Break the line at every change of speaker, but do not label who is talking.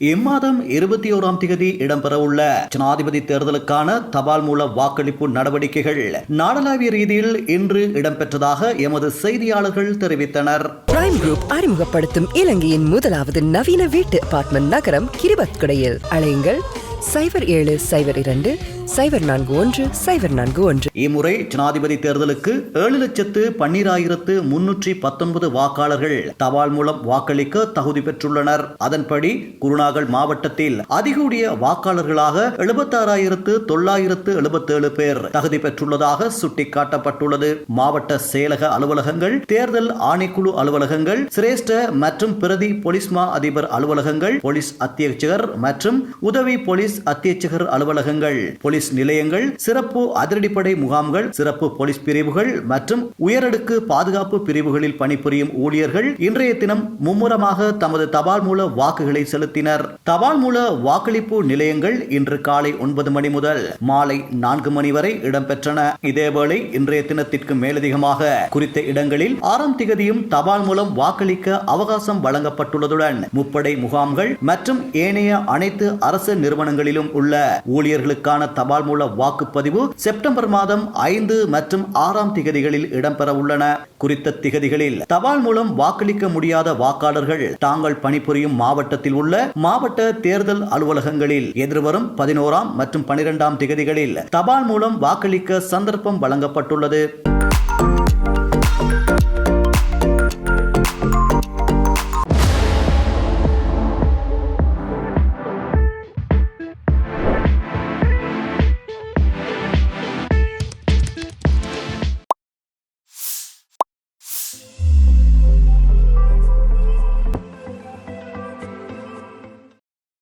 இம்மாதம் இருபத்தி ஓராம் தேதி இடம்பெறவுள்ள ஜனாதிபதி தேர்தலுக்கான தபால் மூல வாக்களிப்பு நடவடிக்கைகள் நாடளாவிய ரீதியில் இன்று இடம்பெற்றதாக எமது செய்தியாளர்கள் தெரிவித்தனர்.
பிரைம் குரூப் அறிமுகப்படுத்தும் இலங்கையின் முதலாவது நவீன வீட்டு அபார்ட்மெண்ட் நகரம் கிரிபத்குடையில். அழையுங்கள் சைபர் ஏழு சைபர் இரண்டு சைபர் நான்கு ஒன்று சைபர் நான்கு ஒன்று.
இம்முறை ஜனாதிபதி தேர்தலுக்கு ஏழு லட்சத்து பன்னிராயிரத்து முன்னூற்றி பத்தொன்பது வாக்காளர்கள் தபால் மூலம் வாக்களிக்க தகுதி பெற்றுள்ளனர். அதன்படி குருநாகல் மாவட்டத்தில் அதிகூடிய வாக்காளர்களாக எழுபத்தாறாயிரத்து தொள்ளாயிரத்து எழுபத்தேழு பேர் தகுதி பெற்றுள்ளதாக சுட்டிக்காட்டப்பட்டுள்ளது. மாவட்ட செயலக அலுவலகங்கள் தேர்தல் ஆணைக்குழு அலுவலகங்கள் சிரேஷ்ட மற்றும் பிரதி போலீஸ் மா அதிபர் அலுவலகங்கள் போலீஸ் அத்தியட்சகர் மற்றும் உதவி போலீஸ் அத்தியட்சகர் அலுவலகங்கள் போலீஸ் நிலையங்கள் சிறப்பு அதிரடிப்படை முகாம்கள் சிறப்பு போலீஸ் பிரிவுகள் மற்றும் உயரடுக்கு பாதுகாப்பு பிரிவுகளில் பணிபுரியும் ஊழியர்கள் இன்றைய தினம் மும்முரமாக தமது தபால் மூல வாக்குகளை செலுத்தினர். தபால் மூல வாக்களிப்பு நிலையங்கள் இன்று காலை ஒன்பது மணி முதல் மாலை நான்கு மணி வரை இடம்பெற்றன. இதேவேளை இன்றைய தினத்திற்கு மேலதிகமாக குறித்த இடங்களில் ஆறாம் திகதியும் தபால் மூலம் வாக்களிக்க அவகாசம் வழங்கப்பட்டுள்ளதுடன் முப்படை முகாம்கள் மற்றும் ஏனைய அனைத்து அரசு நிறுவனங்களிலும் உள்ள ஊழியர்களுக்கான தபால் மூல வாக்குப்பதிவு செப்டம்பர் மாதம் ஐந்து மற்றும் ஆறாம் திகதிகளில் இடம்பெற உள்ளன. குறித்த திகதிகளில் தபால் மூலம் வாக்களிக்க முடியாத வாக்காளர்கள் தாங்கள் பணிபுரியும் மாவட்டத்தில் உள்ள மாவட்ட தேர்தல் அலுவலகங்களில் எதிர்வரும் பதினோராம் மற்றும் பனிரெண்டாம் திகதிகளில் தபால் மூலம் வாக்களிக்க சந்தர்ப்பம் வழங்கப்பட்டுள்ளது.